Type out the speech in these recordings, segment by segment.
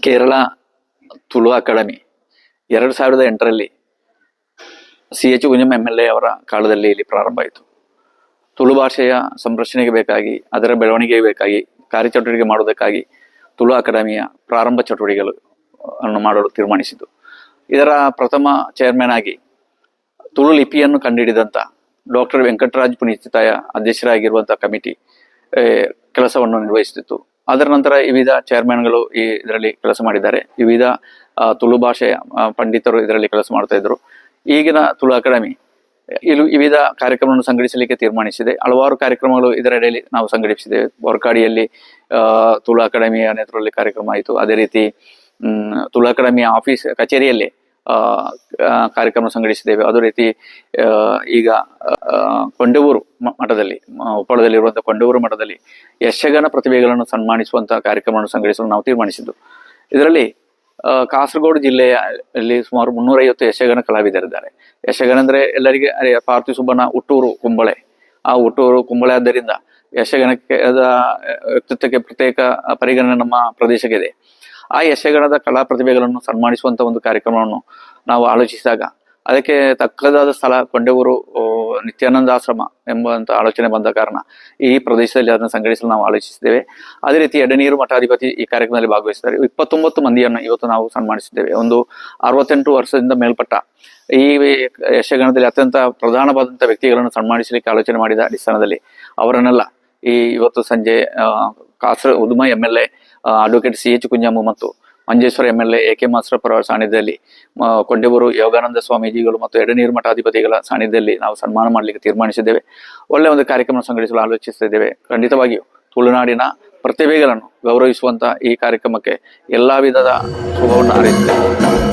Kerala Tulu academy ಎರಡು ಸಾವಿರದ ಎಂಟರಲ್ಲಿ C H Kunjamma M L A ಅವರ ಕಾಲದಲ್ಲಿ ಇಲ್ಲಿ ಪ್ರಾರಂಭ ಆಯಿತು. ತುಳು ಭಾಷೆಯ ಸಂರಕ್ಷಣೆಗೆ ಬೇಕಾಗಿ, ಅದರ ಬೆಳವಣಿಗೆಗೆ ಬೇಕಾಗಿ, ಕಾರ್ಯಚಟುವಟಿಕೆ ಮಾಡುವುದಕ್ಕಾಗಿ ತುಳು ಅಕಾಡೆಮಿಯ ಪ್ರಾರಂಭ ಚಟುವಟಿಕೆಗಳು ಅನ್ನು ಮಾಡಲು ತೀರ್ಮಾನಿಸಿತು ಇದರ ಪ್ರಥಮ ಚೇರ್ಮನ್ ಆಗಿ ತುಳು ಲಿಪಿಯನ್ನು ಕಂಡುಹಿಡಿದಂಥ ಡಾಕ್ಟರ್ ವೆಂಕಟರಾಜ್ ಪುನೀತಾಯ ಅಧ್ಯಕ್ಷರಾಗಿರುವಂಥ ಕಮಿಟಿ ಕೆಲಸವನ್ನು ನಿರ್ವಹಿಸುತ್ತಿತ್ತು. ಅದರ ನಂತರ ವಿವಿಧ ಚೇರ್ಮನ್ಗಳು ಈ ಇದರಲ್ಲಿ ಕೆಲಸ ಮಾಡಿದ್ದಾರೆ. ವಿವಿಧ ತುಳು ಭಾಷೆಯ ಪಂಡಿತರು ಇದರಲ್ಲಿ ಕೆಲಸ ಮಾಡ್ತಾ ಇದ್ರು ಈಗಿನ ತುಳು ಅಕಾಡೆಮಿ, ಇಲ್ಲಿ ವಿವಿಧ ಕಾರ್ಯಕ್ರಮವನ್ನು ಸಂಘಟಿಸಲಿಕ್ಕೆ ತೀರ್ಮಾನಿಸಿದೆ. ಹಲವಾರು ಕಾರ್ಯಕ್ರಮಗಳು ಇದರಡಿಯಲ್ಲಿ ನಾವು ಸಂಘಟಿಸಿದ್ದೇವೆ ಹೊರಕಾಡಿಯಲ್ಲಿ ತುಳು ಅಕಾಡೆಮಿಯ ನೇತೃತ್ವದಲ್ಲಿ ಕಾರ್ಯಕ್ರಮ ಆಯಿತು. ಅದೇ ರೀತಿ ತುಳು ಅಕಾಡೆಮಿಯ ಆಫೀಸ್, ಕಚೇರಿಯಲ್ಲಿ ಕಾರ್ಯಕ್ರಮ ಸಂಘಟಿಸಿದ್ದೇವೆ. ಅದೇ ರೀತಿ ಈಗ ಕೊಂಡವೂರು ಮಠದಲ್ಲಿ ಉಪ್ಪಳದಲ್ಲಿ ಉಪ್ಪಳದಲ್ಲಿರುವಂತಹ ಕೊಂಡವೂರು ಮಠದಲ್ಲಿ ಯಶಗನ ಪ್ರತಿಭೆಗಳನ್ನು ಸನ್ಮಾನಿಸುವಂತಹ ಕಾರ್ಯಕ್ರಮವನ್ನು ಸಂಘಟಿಸಲು ನಾವು ತೀರ್ಮಾನಿಸಿದ್ದು. ಇದರಲ್ಲಿ ಕಾಸರಗೋಡು ಜಿಲ್ಲೆಯ ಅಲ್ಲಿ ಸುಮಾರು ಮುನ್ನೂರೈವತ್ತು ಯಶಗನ ಕಲಾವಿದರಿದ್ದಾರೆ. ಯಕ್ಷಗಾನ ಅಂದ್ರೆ ಎಲ್ಲರಿಗೆ ಅರೆ, ಪಾರ್ಥಿ ಸುಬ್ಬಣ್ಣ ಹುಟ್ಟೂರು ಕುಂಬಳೆ. ಆ ಹುಟ್ಟೂರು ಕುಂಬಳೆ ಆದ್ದರಿಂದ ಯಕ್ಷಗಾನಕ್ಕೆ ಅದ ವ್ಯಕ್ತಿತ್ವಕ್ಕೆ ಪ್ರತ್ಯೇಕ ಪರಿಗಣನೆ ನಮ್ಮ ಇದೆ. ಆ ಯಶಗಣದ ಕಲಾ ಪ್ರತಿಭೆಗಳನ್ನು ಸನ್ಮಾನಿಸುವಂತ ಒಂದು ಕಾರ್ಯಕ್ರಮವನ್ನು ನಾವು ಆಲೋಚಿಸಿದಾಗ ಅದಕ್ಕೆ ತಕ್ಕದಾದ ಸ್ಥಳ ಕೊಂಡೇವರು ನಿತ್ಯಾನಂದ ಆಶ್ರಮ ಎಂಬಂತ ಆಲೋಚನೆ ಬಂದ ಕಾರಣ ಈ ಪ್ರದೇಶದಲ್ಲಿ ಅದನ್ನು ಸಂಘಟಿಸಲು ನಾವು ಆಲೋಚಿಸಿದ್ದೇವೆ. ಅದೇ ರೀತಿ ಎಡನೀರು ಮಠಾಧಿಪತಿ ಈ ಕಾರ್ಯಕ್ರಮದಲ್ಲಿ ಭಾಗವಹಿಸಿದ್ದಾರೆ. ಇಪ್ಪತ್ತೊಂಬತ್ತು ಮಂದಿಯನ್ನು ಇವತ್ತು ನಾವು ಸನ್ಮಾನಿಸಿದ್ದೇವೆ. ಒಂದು ಅರವತ್ತೆಂಟು ವರ್ಷದಿಂದ ಮೇಲ್ಪಟ್ಟ ಈ ಯಶಗಣದಲ್ಲಿ ಅತ್ಯಂತ ಪ್ರಧಾನವಾದಂಥ ವ್ಯಕ್ತಿಗಳನ್ನು ಸನ್ಮಾನಿಸಲಿಕ್ಕೆ ಆಲೋಚನೆ ಮಾಡಿದ ಅಡಿസ്ഥാನದಲ್ಲಿ ಅವರನ್ನೆಲ್ಲ, ಈ ಇವತ್ತು ಸಂಜೆ Kasara Uduma M L A advocate C H Kunjambu ಮತ್ತು Manjeshwar M L A K master ಸಾನ್ನಿಧ್ಯದಲ್ಲಿ ಕೊಂಡೆಬೂರು ಯೋಗಾನಂದ ಸ್ವಾಮೀಜಿಗಳು ಮತ್ತು ಎಡನೀರು ಮಠಾಧಿಪತಿಗಳ ಸಾನ್ನಿಧ್ಯದಲ್ಲಿ ನಾವು ಸನ್ಮಾನ ಮಾಡಲಿಕ್ಕೆ ತೀರ್ಮಾನಿಸಿದ್ದೇವೆ. ಒಳ್ಳೆ ಒಂದು ಕಾರ್ಯಕ್ರಮ ಸಂಘಟಿಸಲು ಆಲೋಚಿಸುತ್ತಿದ್ದೇವೆ ಖಂಡಿತವಾಗಿಯೂ ತುಳುನಾಡಿನ ಪ್ರತಿಭೆಗಳನ್ನು ಗೌರವಿಸುವಂತಹ ಈ ಕಾರ್ಯಕ್ರಮಕ್ಕೆ ಎಲ್ಲ ವಿಧದ ಶುಭವನ್ನು ಹಾರೈಸಿದ್ದೇವೆ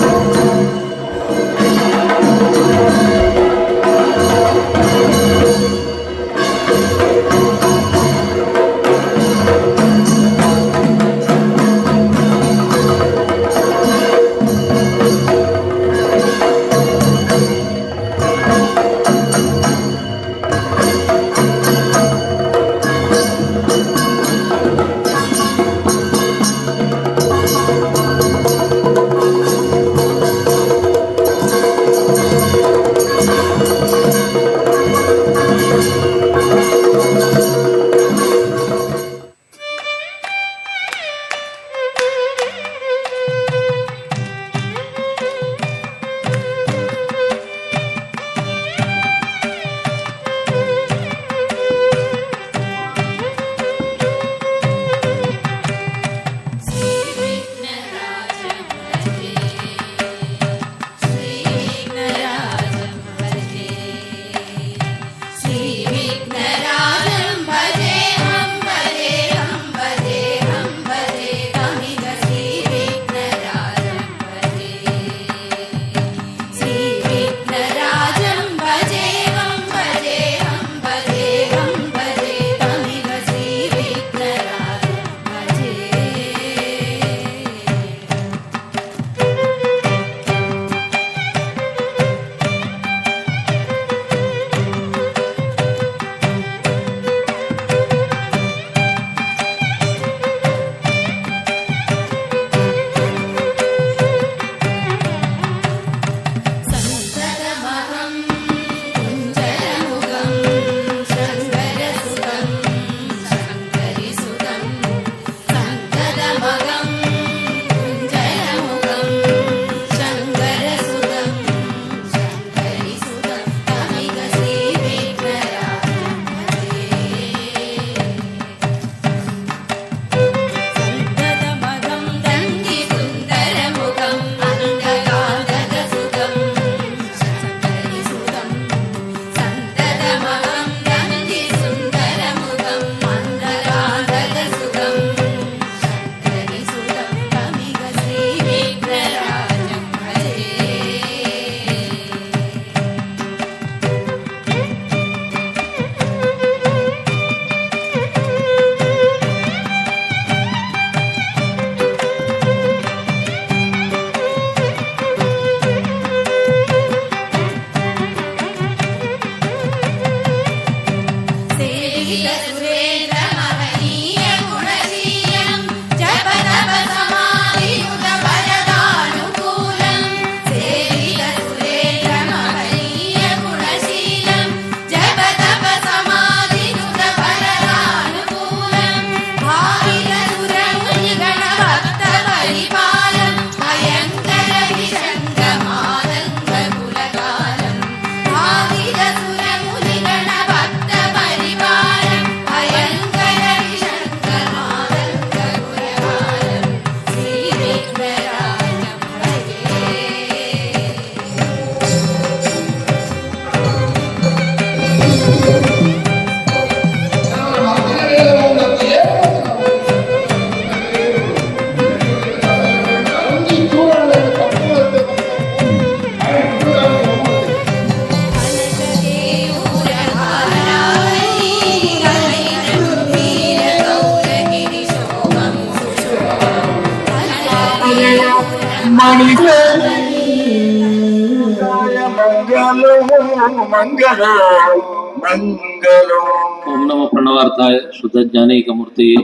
శుద్ధజ్ఞానైకమూర్తయే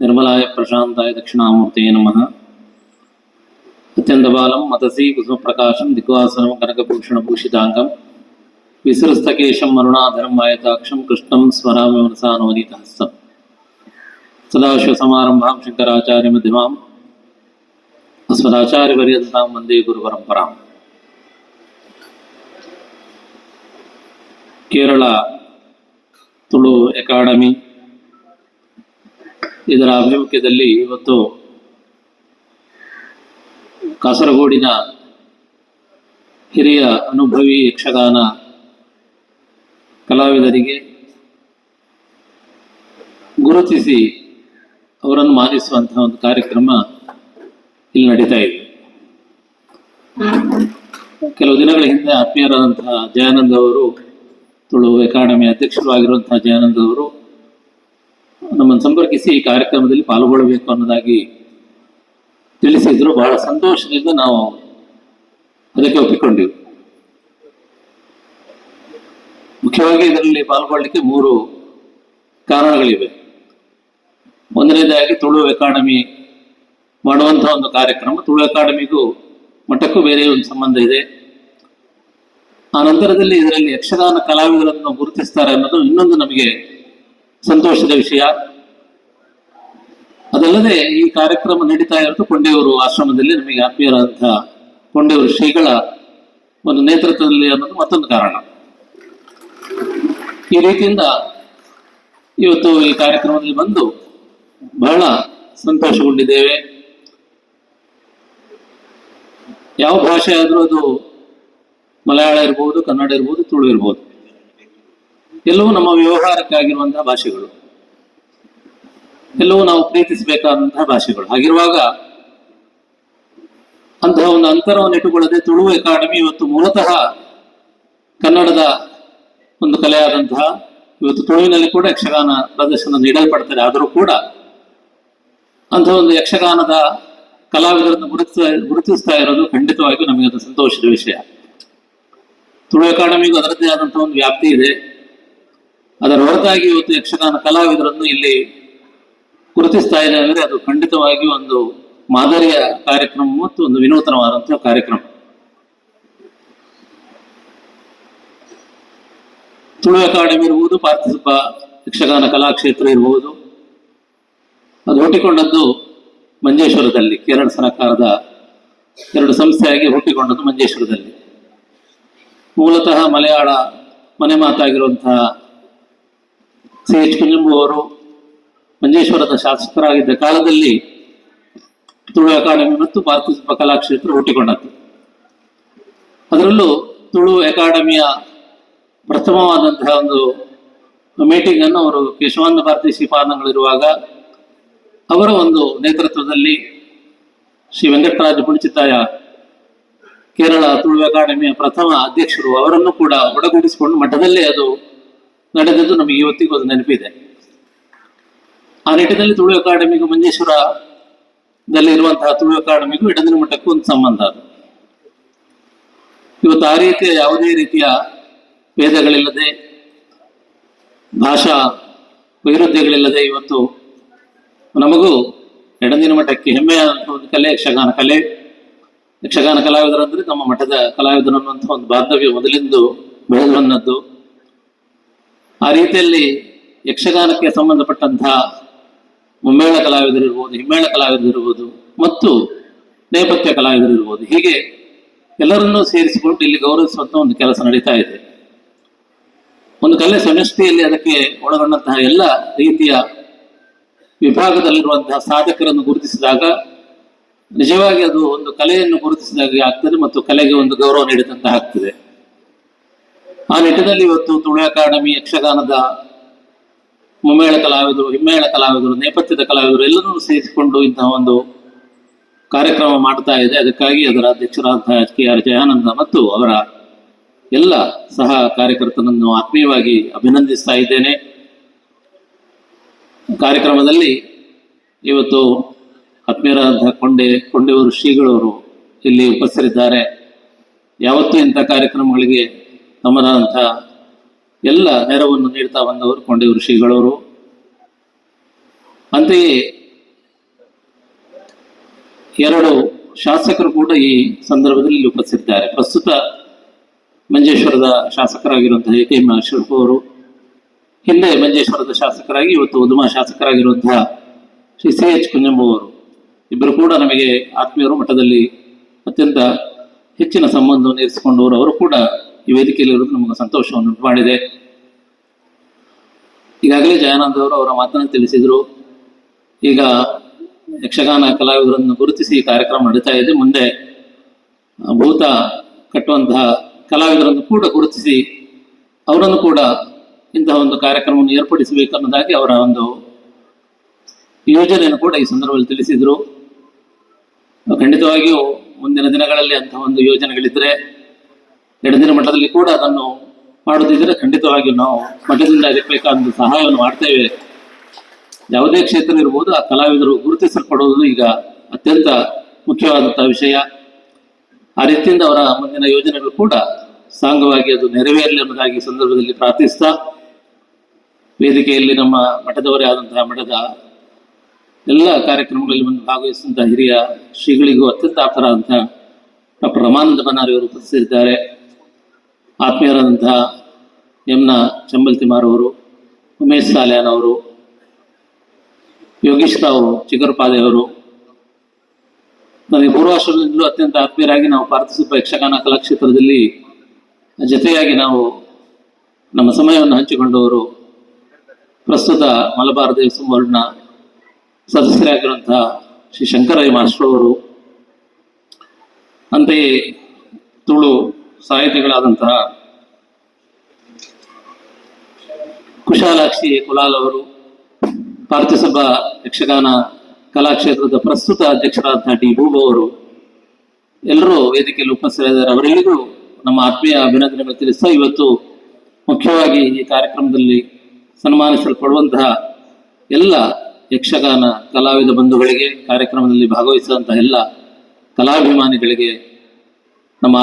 నిర్మలాయ ప్రశాంతాయ దక్షిణామూర్తయే నమ అత్యంతబాలం మతసి కుసుమప్రకాశం దిగ్వాసనం కనకభూషణ భూషితాంగం విసృస్తకేశం మరుణాధరం మాయతాక్షం కృష్ణం స్మరామి మనసానోనీతహస్తం సదాశివసమారంభాం శంకరాచార్యమధ్యమాం అస్మదాచార్యవర్యతాం వందే గురుపరంపరాం కేరళ ತುಳು ಅಕಾಡೆಮಿ. ಇದರ ಆಭಿಮುಖ್ಯದಲ್ಲಿ ಇವತ್ತು ಕಾಸರಗೋಡಿನ ಹಿರಿಯ ಅನುಭವಿ ಯಕ್ಷಗಾನ ಕಲಾವಿದರಿಗೆ ಗುರುತಿಸಿ ಅವರನ್ನು ಮಾನಿಸುವಂತಹ ಒಂದು ಕಾರ್ಯಕ್ರಮ ಇಲ್ಲಿ ನಡೀತಾ ಇದೆ. ಕೆಲವು ದಿನಗಳ ಹಿಂದೆ ಆತ್ಮೀಯರಾದಂತಹ ಜಯಾನಂದ್ ಅವರು ತುಳು ಅಕಾಡೆಮಿ ಅಧ್ಯಕ್ಷರು ಆಗಿರುವಂತಹ ಜಯಾನಂದ್ ಅವರು ನಮ್ಮನ್ನು ಸಂಪರ್ಕಿಸಿ ಈ ಕಾರ್ಯಕ್ರಮದಲ್ಲಿ ಪಾಲ್ಗೊಳ್ಳಬೇಕು ಅನ್ನೋದಾಗಿ ತಿಳಿಸಿದ್ರು. ಬಹಳ ಸಂತೋಷದಿಂದ ನಾವು ಅದಕ್ಕೆ ಒಪ್ಪಿಕೊಂಡೆವು. ಮುಖ್ಯವಾಗಿ ಇದರಲ್ಲಿ ಪಾಲ್ಗೊಳ್ಳಲಿಕ್ಕೆ ಮೂರು ಕಾರಣಗಳಿವೆ. ಒಂದನೇದಾಗಿ ತುಳು ಎಕಾಡೆಮಿ ಮಾಡುವಂತಹ ಒಂದು ಕಾರ್ಯಕ್ರಮ. ತುಳು ಅಕಾಡೆಮಿಗೂ ಮಠಕ್ಕೂ ಬೇರೆ ಒಂದು ಸಂಬಂಧ ಇದೆ. ಆ ನಂತರದಲ್ಲಿ ಇದರಲ್ಲಿ ಯಕ್ಷಗಾನ ಕಲಾವಿದರನ್ನು ಗುರುತಿಸ್ತಾರೆ ಅನ್ನೋದು ಇನ್ನೊಂದು ನಮಗೆ ಸಂತೋಷದ ವಿಷಯ. ಅದಲ್ಲದೆ ಈ ಕಾರ್ಯಕ್ರಮ ನಡೀತಾ ಇರೋದು ಕೊಂಡೆಯವರು ಆಶ್ರಮದಲ್ಲಿ ನಮಗೆ ಆತ್ಮೀಯರಾದಂತಹ ಕೊಂಡೆಯವರು ಶ್ರೀಗಳ ಒಂದು ನೇತೃತ್ವದಲ್ಲಿ ಅನ್ನೋದು ಮತ್ತೊಂದು ಕಾರಣ. ಈ ರೀತಿಯಿಂದ ಇವತ್ತು ಈ ಕಾರ್ಯಕ್ರಮದಲ್ಲಿ ಬಂದು ಬಹಳ ಸಂತೋಷಗೊಂಡಿದ್ದೇವೆ. ಯಾವ ಭಾಷೆ ಆದರೂ ಅದು ಮಲಯಾಳ ಇರ್ಬೋದು, ಕನ್ನಡ ಇರ್ಬೋದು, ತುಳು ಇರ್ಬೋದು. ಎಲ್ಲವೂ ನಮ್ಮ ವ್ಯವಹಾರಕ್ಕಾಗಿರುವಂತಹ ಭಾಷೆಗಳು. ಎಲ್ಲವೂ ನಾವು ಪ್ರೀತಿಸಬೇಕಾದಂತಹ ಭಾಷೆಗಳು. ಹಾಗಿರುವಾಗ ಅಂತಹ ಒಂದು ಅಂತರವನ್ನು ಇಟ್ಟುಕೊಳ್ಳದೆ ತುಳು ಅಕಾಡೆಮಿ ಇವತ್ತು ಮೂಲತಃ ಕನ್ನಡದ ಒಂದು ಕಲೆಯಾದಂತಹ ಇವತ್ತು ತುಳುವಿನಲ್ಲಿ ಕೂಡ ಯಕ್ಷಗಾನ ಪ್ರದರ್ಶನ ನೀಡಲ್ಪಡ್ತಾರೆ. ಆದರೂ ಕೂಡ ಅಂತಹ ಒಂದು ಯಕ್ಷಗಾನದ ಕಲಾವಿದರನ್ನು ಗುರುತಿಸ ಗುರುತಿಸ್ತಾ ಇರೋದು ಖಂಡಿತವಾಗಿಯೂ ನಮಗೆ ಅದು ಸಂತೋಷದ ವಿಷಯ. ತುಳು ಅಕಾಡೆಮಿಗೂ ಅದರದ್ದೇ ಆದಂತಹ ಒಂದು ವ್ಯಾಪ್ತಿ ಇದೆ. ಅದರ ಹೊರತಾಗಿ ಇವತ್ತು ಯಕ್ಷಗಾನ ಕಲಾವಿದರನ್ನು ಇಲ್ಲಿ ಗುರುತಿಸ್ತಾ ಇದೆ ಅಂದರೆ ಅದು ಖಂಡಿತವಾಗಿಯೂ ಒಂದು ಮಾದರಿಯ ಕಾರ್ಯಕ್ರಮ ಮತ್ತು ಒಂದು ವಿನೂತನವಾದಂತಹ ಕಾರ್ಯಕ್ರಮ. ತುಳು ಅಕಾಡೆಮಿ ಇರುವುದು ಪಾರ್ಥಿಸಪ್ಪ ಯಕ್ಷಗಾನ ಕಲಾಕ್ಷೇತ್ರ ಇರಬಹುದು ಅದು ಹುಟ್ಟಿಕೊಂಡದ್ದು ಮಂಜೇಶ್ವರದಲ್ಲಿ, ಕೇರಳ ಸರ್ಕಾರದ ಎರಡು ಸಂಸ್ಥೆಯಾಗಿ ಹುಟ್ಟಿಕೊಂಡದ್ದು ಮಂಜೇಶ್ವರದಲ್ಲಿ. ಮೂಲತಃ ಮಲಯಾಳ ಮನೆ ಮಾತಾಗಿರುವಂತಹ ಸಿ ಎಚ್ ಕುಂಜಂಬು ಮಂಜೇಶ್ವರದ ಶಾಸಕರಾಗಿದ್ದ ಕಾಲದಲ್ಲಿ ತುಳು ಅಕಾಡೆಮಿ ಮತ್ತು ಭಾರತೀಯ ಕಲಾಕ್ಷೇತ್ರ ಹುಟ್ಟಿಕೊಂಡದ್ದು. ಅದರಲ್ಲೂ ತುಳು ಅಕಾಡೆಮಿಯ ಪ್ರಥಮವಾದಂತಹ ಒಂದು ಮೀಟಿಂಗ್ ಅನ್ನು ಅವರು ಕೇಶವಾನಂದ ಭಾರತಿ ಶ್ರೀಪಾದಂಗಳಿರುವಾಗ ಅವರ ಒಂದು ನೇತೃತ್ವದಲ್ಲಿ ಶ್ರೀ ವೆಂಕಟರಾಜ ಪುಣಿಚಿತ್ತಾಯ ಕೇರಳ ತುಳು ಅಕಾಡೆಮಿಯ ಪ್ರಥಮ ಅಧ್ಯಕ್ಷರು ಅವರನ್ನು ಕೂಡ ಒಡಗೂಡಿಸಿಕೊಂಡು ಮಠದಲ್ಲೇ ಅದು ನಡೆದದ್ದು ನಮಗೆ ಇವತ್ತಿಗೂ ಅದು ನೆನಪಿದೆ. ಆ ನಿಟ್ಟಿನಲ್ಲಿ ತುಳು ಅಕಾಡೆಮಿಗೂ ಮಂಜೇಶ್ವರದಲ್ಲಿ ಇರುವಂತಹ ತುಳು ಅಕಾಡೆಮಿಗೂ ಇಡದಿನ ಮಠಕ್ಕೂ ಒಂದು ಸಂಬಂಧ ಅದು. ಇವತ್ತು ಆ ರೀತಿಯ ಯಾವುದೇ ರೀತಿಯ ಭೇದಗಳಿಲ್ಲದೆ, ಭಾಷಾ ವೈರುಧ್ಯಗಳಿಲ್ಲದೆ ಇವತ್ತು ನಮಗೂ ಎಡದಿನ ಮಠಕ್ಕೆ ಹೆಮ್ಮೆಯಾದಂಥ ಒಂದು ಕಲೆ, ಯಕ್ಷಗಾನ ಕಲೆ ಯಕ್ಷಗಾನ ಕಲಾವಿದರಂದ್ರೆ ನಮ್ಮ ಮಠದ ಕಲಾವಿದರು ಅನ್ನುವಂಥ ಒಂದು ಬಾಂಧವ್ಯ ಮೊದಲಿಂದು ಬೆಳೆದು ಬಂದದ್ದು. ಆ ರೀತಿಯಲ್ಲಿ ಯಕ್ಷಗಾನಕ್ಕೆ ಸಂಬಂಧಪಟ್ಟಂತಹ ಮುಮ್ಮೇಳ ಕಲಾವಿದರಿರ್ಬೋದು ಹಿಮ್ಮೇಳ ಕಲಾವಿದರಿರ್ಬೋದು ಮತ್ತು ನೇಪಥ್ಯ ಕಲಾವಿದರಿರ್ಬೋದು ಹೀಗೆ ಎಲ್ಲರನ್ನೂ ಸೇರಿಸಿಕೊಂಡು ಇಲ್ಲಿ ಗೌರವಿಸುವಂಥ ಒಂದು ಕೆಲಸ ನಡೀತಾ ಇದೆ. ಒಂದು ಕಲೆ ಸಮಷ್ಟಿಯಲ್ಲಿ ಅದಕ್ಕೆ ಒಳಗೊಂಡಂತಹ ಎಲ್ಲ ರೀತಿಯ ವಿಭಾಗದಲ್ಲಿರುವಂತಹ ಸಾಧಕರನ್ನು ಗುರುತಿಸಿದಾಗ ನಿಜವಾಗಿ ಅದು ಒಂದು ಕಲೆಯನ್ನು ಗುರುತಿಸಿದಾಗ ಆಗ್ತದೆ ಮತ್ತು ಕಲೆಗೆ ಒಂದು ಗೌರವ ನೀಡಿದಂತೆ ಆಗ್ತದೆ. ಆ ನಿಟ್ಟಿನಲ್ಲಿ ಇವತ್ತು ತುಳು ಅಕಾಡೆಮಿ, ಯಕ್ಷಗಾನದ ಮುಮ್ಮೇಳ ಕಲಾವಿದರು, ಹಿಮ್ಮೇಳ ಕಲಾವಿದರು, ನೇಪಥ್ಯದ ಕಲಾವಿದರು ಎಲ್ಲರೂ ಸೇರಿಸಿಕೊಂಡು ಇಂತಹ ಒಂದು ಕಾರ್ಯಕ್ರಮ ಮಾಡ್ತಾ ಇದೆ. ಅದಕ್ಕಾಗಿ ಅದರ ಅಧ್ಯಕ್ಷರಾದ ಎಚ್ ಕೆ ಆರ್ ಜಯಾನಂದ ಮತ್ತು ಅವರ ಎಲ್ಲ ಸಹ ಕಾರ್ಯಕರ್ತನನ್ನು ಆತ್ಮೀಯವಾಗಿ ಅಭಿನಂದಿಸ್ತಾ ಇದ್ದೇನೆ. ಕಾರ್ಯಕ್ರಮದಲ್ಲಿ ಇವತ್ತು ಆತ್ಮೀಯರಾದಂತಹ ಕೊಂಡೆ, ಕೊಂಡೆಯವರು, ಶ್ರೀಗಳವರು ಇಲ್ಲಿ ಉಪಸ್ಥರಿದ್ದಾರೆ ಯಾವತ್ತೂ ಇಂಥ ಕಾರ್ಯಕ್ರಮಗಳಿಗೆ ತಮ್ಮದಾದಂಥ ಎಲ್ಲ ನೆರವನ್ನು ನೀಡ್ತಾ ಬಂದವರು ಕೊಂಡೆಯವರು, ಶ್ರೀಗಳವರು. ಅಂತೆಯೇ ಎರಡು ಶಾಸಕರು ಕೂಡ ಈ ಸಂದರ್ಭದಲ್ಲಿ ಇಲ್ಲಿ ಉಪಸ್ಥಿತಿದ್ದಾರೆ. ಪ್ರಸ್ತುತ ಮಂಜೇಶ್ವರದ ಶಾಸಕರಾಗಿರುವಂತಹ ಎ ಕೆ ಅವರು, ಹಿಂದೆ ಮಂಜೇಶ್ವರದ ಶಾಸಕರಾಗಿ ಇವತ್ತು ಉದುಮ ಶಾಸಕರಾಗಿರುವಂತಹ ಶ್ರೀ ಸಿ ಎಚ್ ಇಬ್ಬರು ಕೂಡ ನಮಗೆ ಆತ್ಮೀಯರು ಮಠದಲ್ಲಿ ಅತ್ಯಂತ ಹೆಚ್ಚಿನ ಸಂಬಂಧವನ್ನು ಇರಿಸಿಕೊಂಡವರು. ಅವರು ಕೂಡ ಈ ವೇದಿಕೆಯಲ್ಲಿ ಇರುವುದು ನಮಗೆ ಸಂತೋಷವನ್ನು ಉಂಟು ಮಾಡಿದೆ ಈಗಾಗಲೇ ಜಯಾನಂದ ಅವರು ಅವರ ಮಾತನ್ನು ತಿಳಿಸಿದರು. ಈಗ ಯಕ್ಷಗಾನ ಕಲಾವಿದರನ್ನು ಗುರುತಿಸಿ ಕಾರ್ಯಕ್ರಮ ನಡೀತಾ ಇದೆ. ಮುಂದೆ ಭೂತ ಕಟ್ಟುವಂತಹ ಕಲಾವಿದರನ್ನು ಕೂಡ ಗುರುತಿಸಿ ಅವರನ್ನು ಕೂಡ ಇಂತಹ ಒಂದು ಕಾರ್ಯಕ್ರಮವನ್ನು ಏರ್ಪಡಿಸಬೇಕು ಅನ್ನೋದಾಗಿ ಅವರ ಒಂದು ಯೋಜನೆಯನ್ನು ಕೂಡ ಈ ಸಂದರ್ಭದಲ್ಲಿ ತಿಳಿಸಿದರು. ಖಂಡಿತವಾಗಿಯೂ ಮುಂದಿನ ದಿನಗಳಲ್ಲಿ ಅಂತಹ ಒಂದು ಯೋಜನೆಗಳಿದ್ರೆ ಎಡದಿನ ಮಟ್ಟದಲ್ಲಿ ಕೂಡ ಅದನ್ನು ಮಾಡುತ್ತಿದ್ದರೆ ಖಂಡಿತವಾಗಿಯೂ ನಾವು ಮಠದಿಂದ ಅದಕ್ಕೆ ಬೇಕಾದ ಸಹಾಯವನ್ನು ಮಾಡ್ತೇವೆ. ಯಾವುದೇ ಕ್ಷೇತ್ರ ಇರ್ಬೋದು, ಆ ಕಲಾವಿದರು ಗುರುತಿಸಲ್ಪಡುವುದು ಈಗ ಅತ್ಯಂತ ಮುಖ್ಯವಾದಂತಹ ವಿಷಯ. ಆ ರೀತಿಯಿಂದ ಅವರ ಮುಂದಿನ ಯೋಜನೆಗಳು ಕೂಡ ಸಾಂಗವಾಗಿ ಅದು ನೆರವೇರಲಿ ಅನ್ನೋದಾಗಿ ಸಂದರ್ಭದಲ್ಲಿ ಪ್ರಾರ್ಥಿಸ್ತಾ ವೇದಿಕೆಯಲ್ಲಿ ನಮ್ಮ ಮಠದವರೇ ಆದಂತಹ ಮಠದ ಎಲ್ಲ ಕಾರ್ಯಕ್ರಮಗಳಲ್ಲಿ ಬಂದು ಭಾಗವಹಿಸಿದಂತಹ ಹಿರಿಯ ಶ್ರೀಗಳಿಗೂ ಅತ್ಯಂತ ಆಪ್ತರಾದಂಥ ಡಾಕ್ಟರ್ ರಮಾನಂದ ಬನ್ನಾರಿಯವರು ಉಪಸ್ಥಿತರಿದ್ದಾರೆ ಆತ್ಮೀಯರಾದಂತಹ ಯಮ್ನ ಚಂಬಲ್ತಿಮಾರ್ ಅವರು, ಉಮೇಶ್ ಸಾಲ್ಯಾನ್ ಅವರು, ಯೋಗೀಶ್ ರಾವ್ ಚಿಗರ್ಪಾದೆ ಅವರು. ನನಗೆ ಪೂರ್ವಾಶ್ರಮದಿಂದಲೂ ಅತ್ಯಂತ ಆತ್ಮೀಯರಾಗಿ ನಾವು ಪಾರ್ಥಿಸುವ ಯಕ್ಷಗಾನ ಕಲಾಕ್ಷೇತ್ರದಲ್ಲಿ ಜೊತೆಯಾಗಿ ನಾವು ನಮ್ಮ ಸಮಯವನ್ನು ಹಂಚಿಕೊಂಡವರು ಪ್ರಸ್ತುತ ಮಲಬಾರ್ ದೇವಸ್ವ ಬೋರ್ಡ್ನ ಸದಸ್ಯರಾಗಿರುವಂತಹ ಶ್ರೀ ಶಂಕರಯ್ಯ ಮಾಸ್ಟರ್ ಅವರು, ಅಂತೆಯೇ ತುಳು ಸಾಹಿತಿಗಳಾದಂತಹ ಕುಶಾಲಾಕ್ಷಿ ಕುಲಾಲ್ ಅವರು ಪಾರ್ಥಿಸಭಾ ಯಕ್ಷಗಾನ ಕಲಾಕ್ಷೇತ್ರದ ಪ್ರಸ್ತುತ ಅಧ್ಯಕ್ಷರಾದಂತಹ ಡಿ ಭೂಬ ಅವರು, ಎಲ್ಲರೂ ವೇದಿಕೆಯಲ್ಲಿ ಉಪಸ್ಥಿತರಿದ್ದಾರೆ. ಅವರೆಲ್ಲರಿಗೂ ನಮ್ಮ ಆತ್ಮೀಯ ಅಭಿನಂದನೆಗಳು ತಿಳಿಸ್ತಾ ಇವತ್ತು ಮುಖ್ಯವಾಗಿ ಈ ಕಾರ್ಯಕ್ರಮದಲ್ಲಿ ಸನ್ಮಾನಿಸಲ್ಪಡುವಂತಹ ಎಲ್ಲ ಯಕ್ಷಗಾನ, ಕಲಾವಿದ ಬಂಧುಗಳಿಗೆ ಕಾರ್ಯಕ್ರಮದಲ್ಲಿ ಭಾಗವಹಿಸಿದಂತಹ ಎಲ್ಲ ಕಲಾಭಿಮಾನಿಗಳಿಗೆ ನಮ್ಮ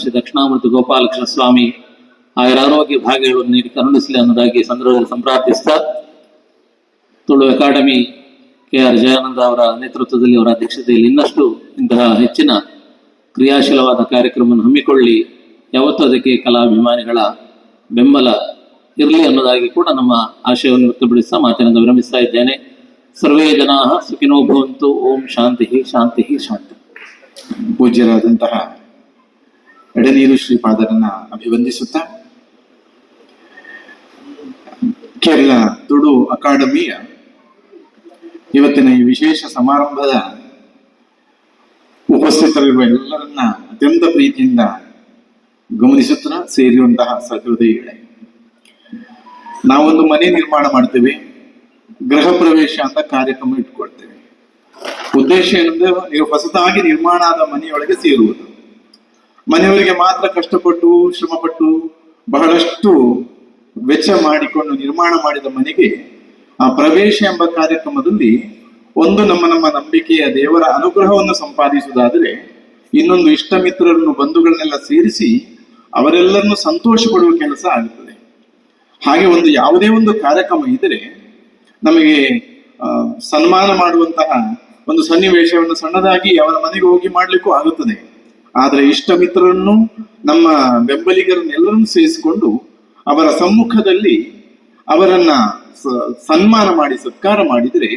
ಶ್ರೀ ದಕ್ಷಿಣಾಮೂರ್ತಿ ಗೋಪಾಲಕೃಷ್ಣ ಸ್ವಾಮಿ ಆಯರ ಆರೋಗ್ಯ ಭಾಗ್ಯಗಳನ್ನು ನೀಡಿ ಕರುಣಿಸಲಿ ಅನ್ನೋದಾಗಿ ಸಂದರ್ಭದಲ್ಲಿ ಸಂಪ್ರಾರ್ಥಿಸ್ತಾ, Tulu academy K R Jayananda ಅವರ ನೇತೃತ್ವದಲ್ಲಿ ಅವರ ಅಧ್ಯಕ್ಷತೆಯಲ್ಲಿ ಇನ್ನಷ್ಟು ಇಂತಹ ಹೆಚ್ಚಿನ ಕ್ರಿಯಾಶೀಲವಾದ ಕಾರ್ಯಕ್ರಮವನ್ನು ಹಮ್ಮಿಕೊಳ್ಳಿ. ಯಾವತ್ತೂ ಅದಕ್ಕೆ ಕಲಾಭಿಮಾನಿಗಳ ಬೆಂಬಲ ಇರಲಿ ಅನ್ನೋದಾಗಿ ಕೂಡ ನಮ್ಮ ಆಶಯವನ್ನು ವ್ಯಕ್ತಪಡಿಸ್ತಾ ಮಾತಿನಿಂದ ವಿರಮಿಸ್ತಾ ಇದ್ದೇನೆ. ಸರ್ವೇ ಜನಾ ಸುಖಿನೋ ಭವಂತು, ಓಂ ಶಾಂತಿ ಶಾಂತಿ ಶಾಂತಿ. ಪೂಜ್ಯರಾದಂತಹ ಎಡನೀರು ಶ್ರೀಪಾದರನ್ನ ಅಭಿವಂದಿಸುತ್ತಾ, ಕೇರಳ ತುಡು ಅಕಾಡೆಮಿಯ ಇವತ್ತಿನ ಈ ವಿಶೇಷ ಸಮಾರಂಭದ ಉಪಸ್ಥಿತರಿರುವ ಎಲ್ಲರನ್ನ ಅತ್ಯಂತ ಪ್ರೀತಿಯಿಂದ ಗಮನಿಸುತ್ತಾ ಸೇರಿರುವಂತಹ ಸಹೃದಯಿಗಳೇ ನಾವೊಂದು ಮನೆ ನಿರ್ಮಾಣ ಮಾಡ್ತೇವೆ, ಗೃಹ ಪ್ರವೇಶ ಅಂತ ಕಾರ್ಯಕ್ರಮ ಇಟ್ಕೊಳ್ತೇವೆ. ಉದ್ದೇಶ ಏನಂದ್ರೆ, ನೀವು ಹೊಸದಾಗಿ ನಿರ್ಮಾಣ ಆದ ಮನೆಯೊಳಗೆ ಸೇರುವುದು. ಮನೆಯವರಿಗೆ ಮಾತ್ರ ಕಷ್ಟಪಟ್ಟು, ಶ್ರಮಪಟ್ಟು ಬಹಳಷ್ಟು ವೆಚ್ಚ ಮಾಡಿಕೊಂಡು ನಿರ್ಮಾಣ ಮಾಡಿದ ಮನೆಗೆ ಆ ಪ್ರವೇಶ ಎಂಬ ಕಾರ್ಯಕ್ರಮದಲ್ಲಿ ಒಂದು ನಮ್ಮ ನಮ್ಮ ನಂಬಿಕೆಯ ದೇವರ ಅನುಗ್ರಹವನ್ನು ಸಂಪಾದಿಸುವುದಾದರೆ, ಇನ್ನೊಂದು ಇಷ್ಟ ಮಿತ್ರರನ್ನು ಬಂಧುಗಳನ್ನೆಲ್ಲ ಸೇರಿಸಿ ಅವರೆಲ್ಲರನ್ನು ಸಂತೋಷ ಪಡುವ ಕೆಲಸ ಆಗುತ್ತದೆ ಹಾಗೆ ಒಂದು ಯಾವುದೇ ಒಂದು ಕಾರ್ಯಕ್ರಮ ಇದ್ರೆ ನಮಗೆ ಸನ್ಮಾನ ಮಾಡುವಂತಹ ಒಂದು ಸನ್ನಿವೇಶವನ್ನು ಸಣ್ಣದಾಗಿ ಅವರ ಮನೆಗೆ ಹೋಗಿ ಮಾಡಲಿಕ್ಕೂ ಆಗುತ್ತದೆ. ಆದರೆ ಇಷ್ಟ ಮಿತ್ರರನ್ನು, ನಮ್ಮ ಬೆಂಬಲಿಗರನ್ನೆಲ್ಲರನ್ನು ಸೇರಿಸಿಕೊಂಡು ಅವರ ಸಮ್ಮುಖದಲ್ಲಿ ಅವರನ್ನ ಸನ್ಮಾನ ಮಾಡಿ, ಸತ್ಕಾರ ಮಾಡಿದರೆ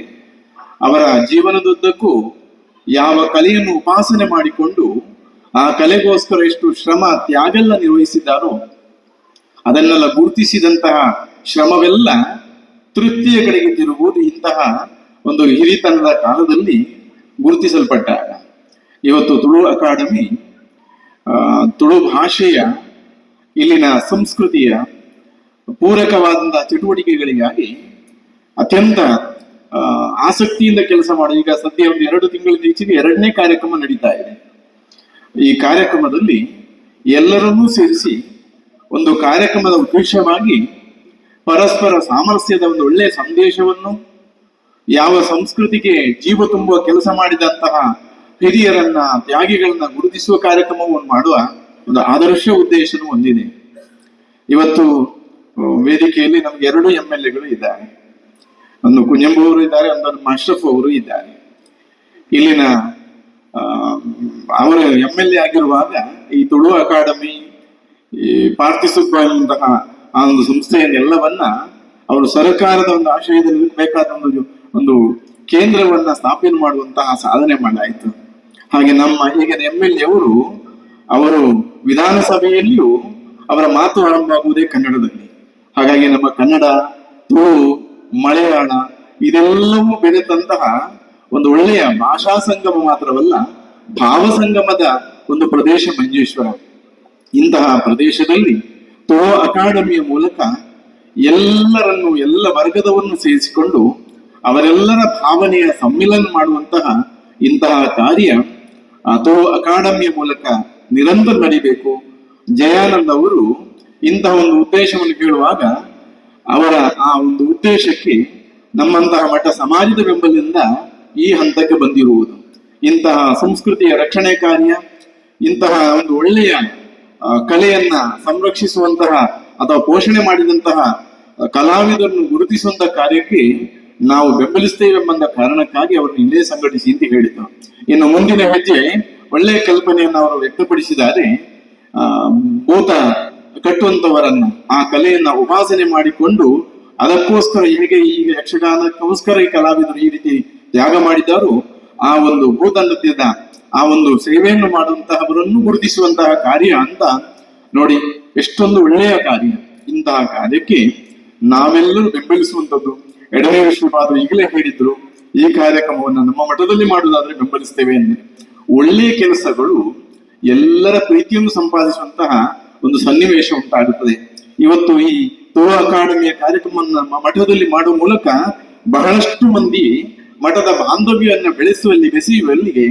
ಅವರ ಜೀವನದುದ್ದಕ್ಕೂ ಯಾವ ಕಲೆಯನ್ನು ಉಪಾಸನೆ ಮಾಡಿಕೊಂಡು ಆ ಕಲೆಗೋಸ್ಕರ ಎಷ್ಟು ಶ್ರಮ ತ್ಯಾಗೆಲ್ಲ ನಿರ್ವಹಿಸಿದ್ದಾರೋ ಅದನ್ನೆಲ್ಲ ಗುರುತಿಸಿದಂತಹ ಶ್ರಮವೆಲ್ಲ ತೃಪ್ತಿಯ ಕಡೆಗೆ ತಿರುಗುವುದು ಇಂತಹ ಒಂದು ಹಿರಿತನದ ಕಾಲದಲ್ಲಿ ಗುರುತಿಸಲ್ಪಟ್ಟಾಗ ಇವತ್ತು ತುಳು ಅಕಾಡೆಮಿ ತುಳು ಭಾಷೆಯ ಇಲ್ಲಿನ ಸಂಸ್ಕೃತಿಯ ಪೂರಕವಾದಂತಹ ಚಟುವಟಿಕೆಗಳಿಗಾಗಿ ಅತ್ಯಂತ ಆಸಕ್ತಿಯಿಂದ ಕೆಲಸ ಮಾಡಿ ಈಗ ಸದ್ಯ ಒಂದು ಎರಡು ತಿಂಗಳಿಂದ ಈಚೆಗೆ ಎರಡನೇ ಕಾರ್ಯಕ್ರಮ ನಡೀತಾ ಇದೆ. ಈ ಕಾರ್ಯಕ್ರಮದಲ್ಲಿ ಎಲ್ಲರನ್ನೂ ಸೇರಿಸಿ ಒಂದು ಕಾರ್ಯಕ್ರಮದ ಉದ್ದೇಶವಾಗಿ ಪರಸ್ಪರ ಸಾಮರಸ್ಯದ ಒಂದು ಒಳ್ಳೆಯ ಸಂದೇಶವನ್ನು, ಯಾವ ಸಂಸ್ಕೃತಿಗೆ ಜೀವ ತುಂಬುವ ಕೆಲಸ ಮಾಡಿದಂತಹ ಹಿರಿಯರನ್ನ, ತ್ಯಾಗಿಗಳನ್ನ ಗುರುತಿಸುವ ಕಾರ್ಯಕ್ರಮವನ್ನು ಮಾಡುವ ಒಂದು ಆದರ್ಶ ಉದ್ದೇಶನೂ ಹೊಂದಿದೆ ಇವತ್ತು ವೇದಿಕೆಯಲ್ಲಿ ನಮ್ಗೆ ಎರಡು ಎಂ ಎಲ್ ಎಗಳು ಇದ್ದಾರೆ. ಒಂದು ಕುಂಜಂಬು ಇದ್ದಾರೆ ಒಂದು ಅಶ್ರಫ್ ಅವರು ಇದ್ದಾರೆ. ಇಲ್ಲಿನ ಅವರು ಎಂ ಎಲ್ ಎ ಆಗಿರುವಾಗ ಈ ತುಳು ಅಕಾಡೆಮಿ ಈ ಪಾರ್ಥಿಸುವಂತಹ ಆ ಒಂದು ಸಂಸ್ಥೆಯನ್ನೆಲ್ಲವನ್ನ ಅವರು ಸರ್ಕಾರದ ಒಂದು ಆಶ್ರಯದಲ್ಲಿ ಬೇಕಾದ ಒಂದು ಒಂದು ಕೇಂದ್ರವನ್ನ ಸ್ಥಾಪನೆ ಮಾಡುವಂತಹ ಸಾಧನೆ ಮಾಡಾಯಿತು. ಹಾಗೆ ನಮ್ಮ ಈಗಿನ ಎಂ ಎಲ್ ಎ ಅವರು ವಿಧಾನಸಭೆಯಲ್ಲಿಯೂ ಅವರ ಮಾತು ಆರಂಭವಾಗುವುದೇ ಕನ್ನಡದಲ್ಲಿ. ಹಾಗಾಗಿ ನಮ್ಮ ಕನ್ನಡ, ತುಳು, ಮಲಯಾಳ ಇದೆಲ್ಲವೂ ಬೆರೆತಂತಹ ಒಂದು ಒಳ್ಳೆಯ ಭಾಷಾ ಸಂಗಮ ಮಾತ್ರವಲ್ಲ ಭಾವ ಸಂಗಮದ ಒಂದು ಪ್ರದೇಶ ಮಂಜೇಶ್ವರ. ಇಂತಹ ಪ್ರದೇಶದಲ್ಲಿ ತೋ ಅಕಾಡೆಮಿಯ ಮೂಲಕ ಎಲ್ಲರನ್ನು, ಎಲ್ಲ ವರ್ಗದವನ್ನು ಸೇರಿಸಿಕೊಂಡು ಅವರೆಲ್ಲರ ಭಾವನೆಯ ಸಮ್ಮಿಲನ ಮಾಡುವಂತಹ ಇಂತಹ ಕಾರ್ಯ ತೋ ಅಕಾಡೆಮಿಯ ಮೂಲಕ ನಿರಂತರ ನಡೀಬೇಕು. ಜಯಾನಂದ್ ಅವರು ಇಂತಹ ಒಂದು ಉದ್ದೇಶವನ್ನು ಕೇಳುವಾಗ ಅವರ ಆ ಒಂದು ಉದ್ದೇಶಕ್ಕೆ ನಮ್ಮಂತಹ ಮಠ ಸಮಾಜದ ಬೆಂಬಲದಿಂದ ಈ ಹಂತಕ್ಕೆ ಬಂದಿರುವುದು. ಇಂತಹ ಸಂಸ್ಕೃತಿಯ ರಕ್ಷಣೆ ಕಾರ್ಯ, ಇಂತಹ ಒಂದು ಒಳ್ಳೆಯ ಕಲೆಯನ್ನ ಸಂರಕ್ಷಿಸುವಂತಹ ಅಥವಾ ಪೋಷಣೆ ಮಾಡಿದಂತಹ ಕಲಾವಿದರನ್ನು ಗುರುತಿಸುವಂತಹ ಕಾರ್ಯಕ್ಕೆ ನಾವು ಬೆಂಬಲಿಸ್ತೇವೆ ಎಂಬಂದ ಕಾರಣಕ್ಕಾಗಿ ಅವರನ್ನು ಇಲ್ಲೇ ಸಂಘಟಿಸಿ ಅಂತ ಹೇಳಿದ್ರು. ಇನ್ನು ಮುಂದಿನ ಹೆಜ್ಜೆ ಒಳ್ಳೆಯ ಕಲ್ಪನೆಯನ್ನು ಅವರು ವ್ಯಕ್ತಪಡಿಸಿದ್ದಾರೆ. ಆ, ಭೂತ ಕಟ್ಟುವಂತವರನ್ನ, ಆ ಕಲೆಯನ್ನ ಉಪಾಸನೆ ಮಾಡಿಕೊಂಡು ಅದಕ್ಕೋಸ್ಕರ ಹೇಗೆ ಈಗ ಯಕ್ಷಗಾನಕ್ಕೋಸ್ಕರ ಈ ಕಲಾವಿದರು ಈ ರೀತಿ ತ್ಯಾಗ ಮಾಡಿದ್ದಾರೋ ಆ ಒಂದು ಭೂತ ಆ ಒಂದು ಸೇವೆಯನ್ನು ಮಾಡುವಂತಹವರನ್ನು ಗುರುತಿಸುವಂತಹ ಕಾರ್ಯ ಅಂತ ನೋಡಿ, ಎಷ್ಟೊಂದು ಒಳ್ಳೆಯ ಕಾರ್ಯ. ಇಂತಹ ಕಾರ್ಯಕ್ಕೆ ನಾವೆಲ್ಲರೂ ಬೆಂಬಲಿಸುವಂಥದ್ದು. ಎಡನೇ ಶ್ರೀಪಾದರು ಈಗಲೇ ಹೇಳಿದ್ರು, ಈ ಕಾರ್ಯಕ್ರಮವನ್ನು ನಮ್ಮ ಮಠದಲ್ಲಿ ಮಾಡುವುದಾದ್ರೆ ಬೆಂಬಲಿಸ್ತೇವೆ ಎಂದು ಒಳ್ಳೆಯ ಕೆಲಸಗಳು ಎಲ್ಲರ ಪ್ರೀತಿಯನ್ನು ಸಂಪಾದಿಸುವಂತಹ ಒಂದು ಸನ್ನಿವೇಶ ಉಂಟಾಗುತ್ತದೆ. ಇವತ್ತು ಈ ತುಳು ಅಕಾಡೆಮಿಯ ಕಾರ್ಯಕ್ರಮವನ್ನು ನಮ್ಮ ಮಠದಲ್ಲಿ ಮಾಡುವ ಮೂಲಕ ಬಹಳಷ್ಟು ಮಂದಿ ಮಠದ ಬಾಂಧವ್ಯವನ್ನು ಬೆಳೆಸುವಲ್ಲಿ ಬೆಸೆಯುವಲ್ಲಿ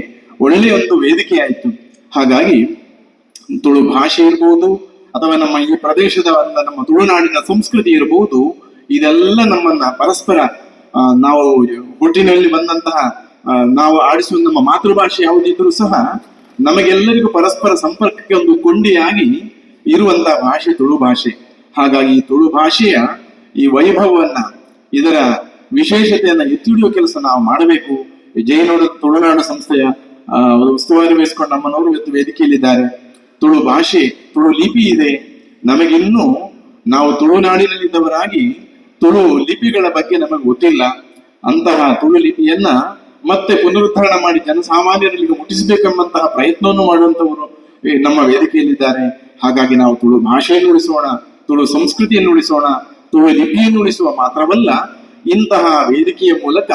ಒಳ್ಳೆಯ ಒಂದು ವೇದಿಕೆ ಆಯಿತು. ಹಾಗಾಗಿ ತುಳು ಭಾಷೆ ಇರ್ಬೋದು, ಅಥವಾ ನಮ್ಮ ಈ ಪ್ರದೇಶದ ನಮ್ಮ ತುಳುನಾಡಿನ ಸಂಸ್ಕೃತಿ ಇರಬಹುದು ಇದೆಲ್ಲ ನಮ್ಮನ್ನ ಪರಸ್ಪರ ನಾವು ಹುಟ್ಟಿನಲ್ಲಿ ಬಂದಂತಹ ನಾವು ಆಡಿಸುವ ನಮ್ಮ ಮಾತೃಭಾಷೆ ಯಾವುದಿದ್ರೂ ಸಹ ನಮಗೆಲ್ಲರಿಗೂ ಪರಸ್ಪರ ಸಂಪರ್ಕಕ್ಕೆ ಒಂದು ಕೊಂಡಿಯಾಗಿ ಇರುವಂತಹ ಭಾಷೆ ತುಳು ಭಾಷೆ. ಹಾಗಾಗಿ ತುಳು ಭಾಷೆಯ ಈ ವೈಭವವನ್ನ ಇದರ ವಿಶೇಷತೆಯನ್ನ ಎತ್ತಿಡುವ ಕೆಲಸ ನಾವು ಮಾಡಬೇಕು. ಜೈನೋಡ ತುಳುನಾಡು ಸಂಸ್ಥೆಯ ಉಸ್ತುವಾರಿ ವಹಿಸಿಕೊಂಡು ನಮ್ಮನವರು ಇವತ್ತು ವೇದಿಕೆಯಲ್ಲಿದ್ದಾರೆ. ತುಳು ಭಾಷೆ, ತುಳು ಲಿಪಿ ಇದೆ. ನಮಗಿನ್ನೂ ನಾವು ತುಳುನಾಡಿನಲ್ಲಿದ್ದವರಾಗಿ ತುಳು ಲಿಪಿಗಳ ಬಗ್ಗೆ ನಮಗೆ ಗೊತ್ತಿಲ್ಲ. ಅಂತಹ ತುಳು ಲಿಪಿಯನ್ನ ಮತ್ತೆ ಪುನರುದ್ಧಾರಣ ಮಾಡಿ ಜನಸಾಮಾನ್ಯರಿಗೆ ಮುಟ್ಟಿಸಬೇಕೆಂಬಂತಹ ಪ್ರಯತ್ನವನ್ನು ಮಾಡುವಂತವರು ನಮ್ಮ ವೇದಿಕೆಯಲ್ಲಿದ್ದಾರೆ. ಹಾಗಾಗಿ ನಾವು ತುಳು ಭಾಷೆಯನ್ನು ಉಳಿಸೋಣ, ತುಳು ಸಂಸ್ಕೃತಿಯನ್ನು ಉಳಿಸೋಣ, ತುಳು ಲಿಪಿಯನ್ನು ಉಳಿಸುವ ಮಾತ್ರವಲ್ಲ ಇಂತಹ ವೇದಿಕೆಯ ಮೂಲಕ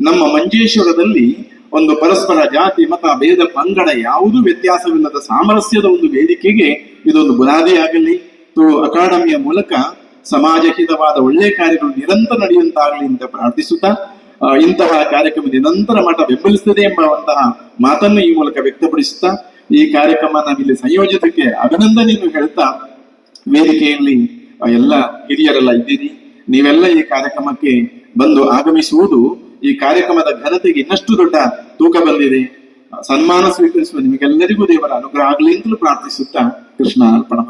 ನಮ್ಮ ಮಂಜೇಶ್ವರದಲ್ಲಿ ಒಂದು ಪರಸ್ಪರ ಜಾತಿ, ಮತ, ಭೇದ, ಪಂಗಡ ಯಾವುದೂ ವ್ಯತ್ಯಾಸವಿಲ್ಲದ ಸಾಮರಸ್ಯದ ಒಂದು ವೇದಿಕೆಗೆ ಇದೊಂದು ಬುನಾದಿಯಾಗಲಿ ತುಳು ಅಕಾಡೆಮಿಯ ಮೂಲಕ ಸಮಾಜ ಹಿತವಾದ ಒಳ್ಳೆ ಕಾರ್ಯಗಳು ನಿರಂತರ ನಡೆಯುವಂತಾಗಲಿ ಅಂತ ಪ್ರಾರ್ಥಿಸುತ್ತಾ ಇಂತಹ ಕಾರ್ಯಕ್ರಮ ನಿರಂತರ ಮಠ ಬೆಂಬಲಿಸುತ್ತದೆ ಎಂಬಂತಹ ಮಾತನ್ನು ಈ ಮೂಲಕ ವ್ಯಕ್ತಪಡಿಸುತ್ತಾ, ಈ ಕಾರ್ಯಕ್ರಮ ನಾವಿಲ್ಲಿ ಸಂಯೋಜಿತಕ್ಕೆ ಅಭಿನಂದನೆಯನ್ನು ಹೇಳ್ತಾ, ವೇದಿಕೆಯಲ್ಲಿ ಎಲ್ಲ ಹಿರಿಯರೆಲ್ಲ ಇದ್ದೀರಿ. ನೀವೆಲ್ಲ ಈ ಕಾರ್ಯಕ್ರಮಕ್ಕೆ ಬಂದು ಆಗಮಿಸುವುದು ಈ ಕಾರ್ಯಕ್ರಮದ ಘನತೆಗೆ ಇನ್ನಷ್ಟು ದೊಡ್ಡ ತೂಕ ಬಂದಿದೆ. ಸನ್ಮಾನ ಸ್ವೀಕರಿಸುವ ನಿಮಗೆಲ್ಲರಿಗೂ ದೇವರ ಅನುಗ್ರಹ ಆಗಲಿ ಅಂತಲೂ ಪ್ರಾರ್ಥಿಸುತ್ತಾ ಕೃಷ್ಣ ಅರ್ಪಣ